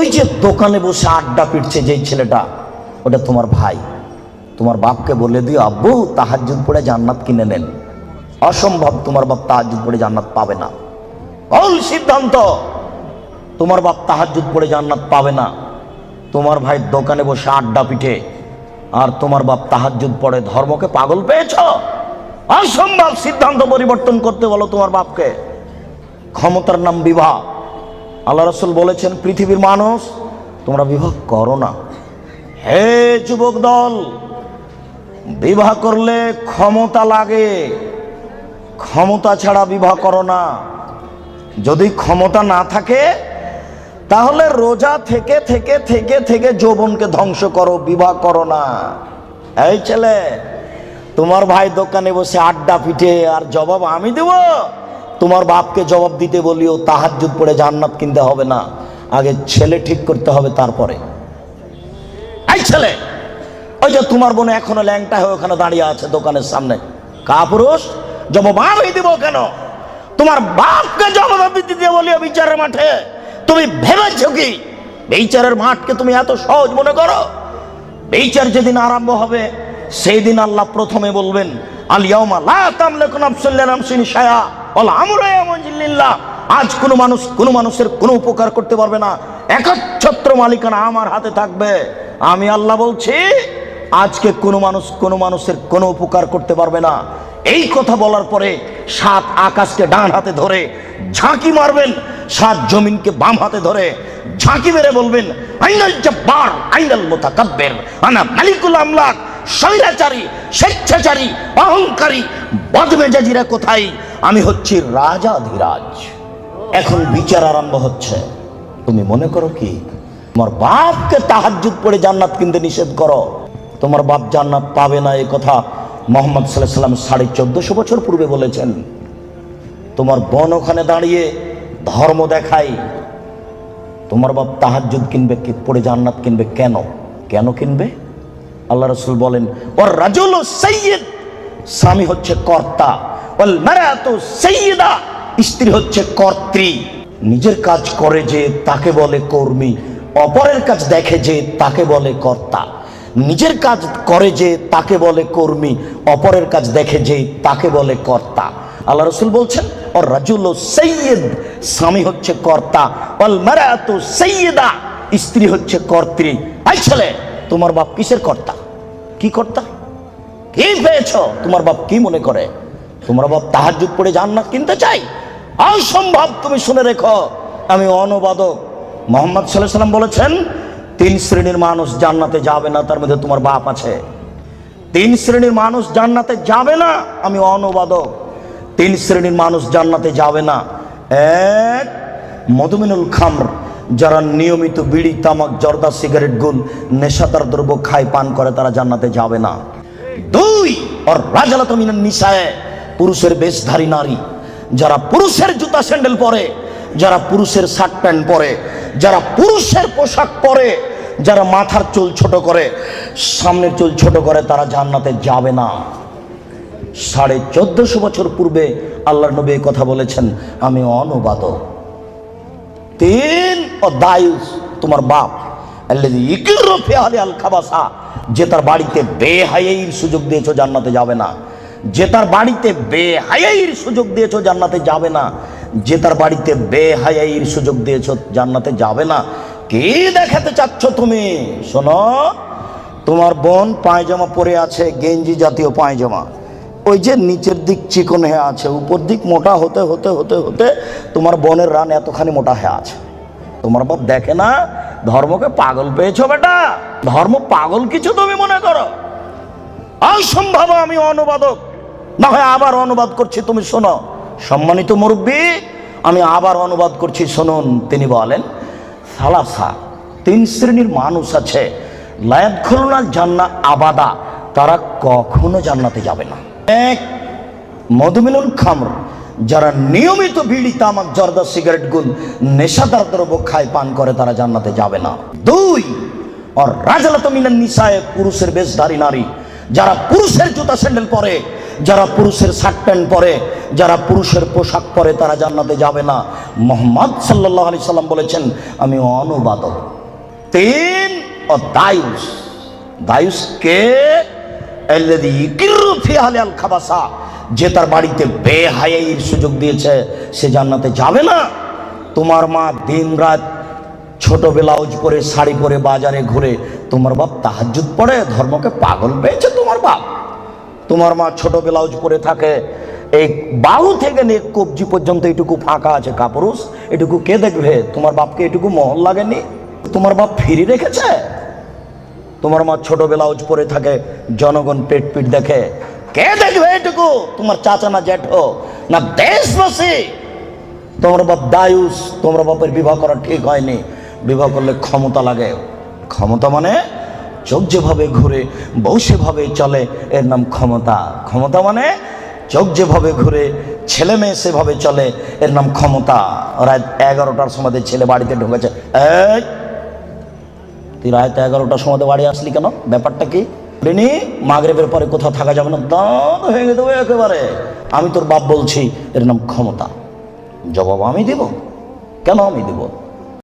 ওই যে দোকানে বসে আড্ডা পিটছে যেই ছেলেটা, ওটা তোমার ভাই। তোমার বাপকে বলে দিও, আব্বু তাহাজুদ পড়ে জান্নাত কিনে নেন। অসম্ভব, তোমার বাপ তাহাজুদ পড়ে জান্নাত পাবে না। ভুল সিদ্ধান্ত, তোমার বাপ তাহাজুদ পড়ে জান্নাত পাবে না। তোমার ভাই দোকানে বসে আড্ডা পিঠে আর তোমার বাপ তাহাজুদ পড়ে ধর্মকে পাগল পেয়েছ? অসম্ভব সিদ্ধান্ত পরিবর্তন করতে বলো তোমার বাপকে। ক্ষমতার নাম বিবাহ। আল্লাহ রসুল বলেছেন, পৃথিবীর মানুষ, তোমরা বিবাহ করো না। হে যুবক দল বিবাহ করলে ক্ষমতা লাগে। ক্ষমতা ছাড়া বিবাহ করো না। যদি ক্ষমতা না থাকে, তাহলে রোজা থেকে থেকে থেকে থেকে যৌবনকে ধ্বংস করো বিবাহ করো না। এই ছেলে, তোমার ভাই দোকানে বসে আড্ডা পিঠে আর জবাব আমি দেব? তোমার বাপকে জবাব দিতে বলিও তাহাজ্জুদ পড়ে জান্নাত কিনতে হবে না। আগে ছেলে ঠিক করতে হবে তারপরে। এই ছেলে, ওই যে তোমার বোন এখনও ল্যাংটা হয়ে ওখানে দাঁড়িয়ে আছে দোকানের সামনে। কাপুরুষ, জবাব দিব কেন? তোমার বাপকে জবাব দিতে বলিও বিচারের মাঠে। তুমি ভেবেছ কি? বিচারের মাঠকে তুমি এত সহজ মনে করো? বিচার যেদিন আরম্ভ হবে সেই দিন আল্লাহ প্রথমে বলবেন আলিয়াউমা লা লিনাফসিন শায়া ওয়াল আমরু ইয়ামুজিল্লিল্লাহ আজ কোনো মানুষ, কোনো মানুষের কোনো উপকার করতে পারবে না। একচ্ছত্র মালিকানা আমার হাতে থাকবে। আমি আল্লাহ বলছি, আজকে কোনো মানুষ, কোনো মানুষের কোনো উপকার করতে পারবে না। এই কথা বলার পরে সাত আকাশকে ডান হাতে ধরে ঝাঁকি মারবেন, সাত জমিনকে বাম হাতে ধরে ঝাঁকি মেরে বলবেন, আইনাল জব্বার, আইনাল মোতাকাব্বের, আনা মালিকুল আমলাক স্বৈরাচারী, স্বেচ্ছাচারী, অহংকারী, বদমেজাজিরা কোথায়? আমি হচ্ছি রাজাধিরাজ এখন বিচার আরম্ভ হচ্ছে। তুমি মনে করো কি? তোমার বাপকে তাহাজ্জুদ পড়ে জান্নাত কিনতে নিষেধ করো। তোমার বাপ জান্নাত পাবে না এই কথা মোহাম্মদ সাল্লাহ সাল্লাম সাড়ে চোদ্দশো বছর পূর্বে বলেছেন। তোমার বোন ওখানে দাঁড়িয়ে ধর্ম দেখাই তোমার বাপ তাহাজ্জুদ কিনবে পড়ে জান্নাত কিনবে কেন? কেন কিনবে? আল্লাহ রসুল বলেন, ওর রাজুল সৈয়দ স্বামী হচ্ছে কর্তা। ওল সৈয়দা স্ত্রী হচ্ছে কর্ত্রী। নিজের কাজ করে যে তাকে বলে কর্মী, অপরের কাজ দেখে যে তাকে বলে কর্তা। নিজের কাজ করে যে তাকে বলে কর্মী, অপরের কাজ দেখে যে তাকে বলে কর্তা। আল্লাহ রসুল বলছেন, ওর রাজুল সৈয়দ স্বামী হচ্ছে কর্তা। অল মারাতু সৈয়দা স্ত্রী হচ্ছে কর্ত্রী। এই ছেলে, তোমার বাপ কিসের কর্তা? কি কর্তা কি পেয়েছ তোমার বাপ কি মনে করে? তোমার বাপ তাহাজুদ পড়ে জান্নাত কিনতে চাই? অসম্ভব, তুমি শুনে রেখো। আমি অনুবাদক। মোহাম্মদ সাল্লাম বলেছেন, তিন শ্রেণির মানুষ জান্নাতে যাবে না, তার মধ্যে তোমার বাপ আছে। তিন শ্রেণির মানুষ জান্নাতে যাবে না, আমি অনুবাদক। তিন শ্রেণির মানুষ জান্নাতে যাবে না। এক, মধুমিনুল খামর। যারা নিয়মিত বিড়ি, তামাক, জর্দা, সিগারেট, গুল, নেশাদার দ্রব্য খায়, পান করে, তারা জান্নাতে যাবে না। দুই আর রাজালাত মিনান নিশায় পুরুষের বেশধারী নারী। যারা পুরুষের জুতা স্যান্ডেল পরে, যারা পুরুষের শার্ট প্যান্ট পরে, যারা পুরুষের পোশাক পরে, যারা মাথার চুল ছোট করে, সামনের চুল ছোট করে, তারা জান্নাতে যাবে না। সাড়ে চোদ্দশো বছর পূর্বে আল্লাহ নবী কথা বলেছেন, আমি অনুবাদক। তিন ও দায়ুস তোমার বাপ। খাবাসা। যে তার বাড়িতে বেহায়াইর সুযোগ দিয়েছ জান্নাতে যাবে না। যে তার বাড়িতে বেহায়াইর সুযোগ দিয়েছ জান্নাতে যাবে না। যে তার বাড়িতে বেহায়াইর সুযোগ দিয়েছ জান্নাতে যাবে না। কি দেখাতে চাচ্ছ তুমি? শোনো, তোমার বোন পায়জামা পরে আছে, গেঞ্জি জাতীয় পায়জামা। ওই যে নিচের দিক চিকন হয়ে আছে, উপর দিক মোটা হতে হতে হতে হতে তোমার বনের রান এতখানি মোটা হয়ে আছে। তোমার বাপ দেখে না, ধর্মকে পাগল পেয়েছ বেটা? ধর্ম পাগল কিছু তুমি মনে করো? অসম্ভব আমি অনুবাদক। না হয় আবার অনুবাদ করছি, তুমি শোনো। সম্মানিত মুরব্বী, আমি আবার অনুবাদ করছি, শুনুন। তিনি বলেন, সালাসা, তিন শ্রেণির মানুষ আছে, লায়াত খুলনা জান্না আবাদা, তারা কখনো জান্নাতে যাবে না। এক মধুমিলন খামর, যারা নিয়মিত বিড়ি, তামাক, জর্দা, সিগারেট গুল নেশাদার দ্রব্য খায়, পান করে, তারা জান্নাতে যাবে না। দুই আর রাজালাত মিনান নিসায়, পুরুষের বেশধারী নারী, যারা পুরুষের জুতা স্যান্ডেল পরে, যারা পুরুষের শার্ট প্যান্ট পরে, যারা পুরুষের পোশাক পরে, তারা জান্নাতে যাবে না। মোহাম্মদ সাল্লাহ আলি সাল্লাম বলেছেন, আমি অনুবাদক, তিন ও দায়ুস। দায়ুস কে? যে তার বাড়িতে বেহায়াইর সুযোগ দিয়েছে, সে জান্নাতে যাবে না। তোমার মা দিন রাত ছোট ব্লাউজ পরে, শাড়ি পরে বাজারে ঘুরে, তোমার বাপ তাহাজ্জুদ পড়ে, ধর্মকে পাগল পেয়েছে তোমার বাপ। তোমার মা ছোট ব্লাউজ পরে থাকে, এই বাহু থেকে নিয়ে কবজি পর্যন্ত এটুকু ফাঁকা আছে, কাপুরুষ। এটুকু কে দেখবে? তোমার বাপকে এটুকু মহল লাগেনি? তোমার বাপ ফিরি রেখেছে? তোমার মা ছোট ব্লাউজ পরে থাকে, জনগণ পেট পিট দেখে। কে দেখবে এটুকু? তোমার চাচা না জ্যাঠো না দেশবাসী? তোমার বাপ দায়ুস, তোমার বাপের বিবাহ করা ঠিক হয়নি। বিবাহ করলে ক্ষমতা লাগে। ক্ষমতা মানে চোখ যেভাবে ঘুরে, বউ সেভাবে চলে, এর নাম ক্ষমতা। ক্ষমতা মানে চোখ যেভাবে ঘুরে, ছেলে মেয়ে সেভাবে চলে, এর নাম ক্ষমতা। রাত এগারোটার সময় ছেলে বাড়িতে ঢুকেছে, এই তুই রাত এগারোটার সময় বাড়ি আসলি কেন? ব্যাপারটা কি? বলিনি মাগরেবের পরে কোথাও থাকা যাবে না? দাঁত ভেঙে দেবো একেবারে। আমি তোর বাপ বলছি, এর নাম ক্ষমতা। জবাব আমি দিব। কেন আমি দিব?